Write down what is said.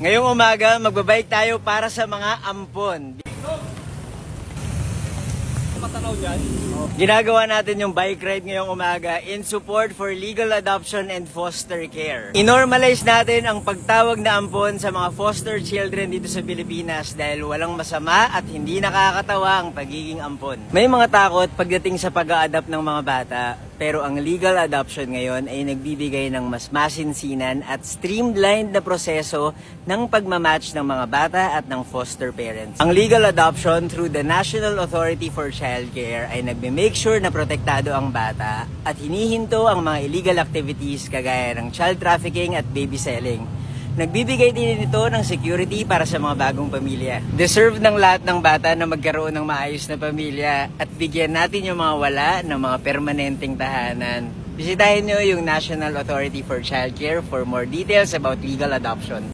Ngayong umaga, magbabike tayo para sa mga ampon. Matanaw dyan. Ginagawa natin yung bike ride ngayong umaga in support for legal adoption and foster care. Inormalize natin ang pagtawag na ampon sa mga foster children dito sa Pilipinas dahil walang masama at hindi nakakatawa ang pagiging ampon. May mga takot pagdating sa pag-a-adapt ng mga bata pero ang legal adoption ngayon ay nagbibigay ng mas masinsinan at streamlined na proseso ng pagmamatch ng mga bata at ng foster parents. Ang legal adoption through the National Authority for Child Care ay nagme-make sure na protektado ang bata at hinihinto ang mga illegal activities kagaya ng child trafficking at baby selling. Nagbibigay din ito ng security para sa mga bagong pamilya. Deserve ng lahat ng bata na magkaroon ng maayos na pamilya at bigyan natin yung mga wala ng mga permanenteng tahanan. Bisitahin nyo yung National Authority for Child Care for more details about legal adoption.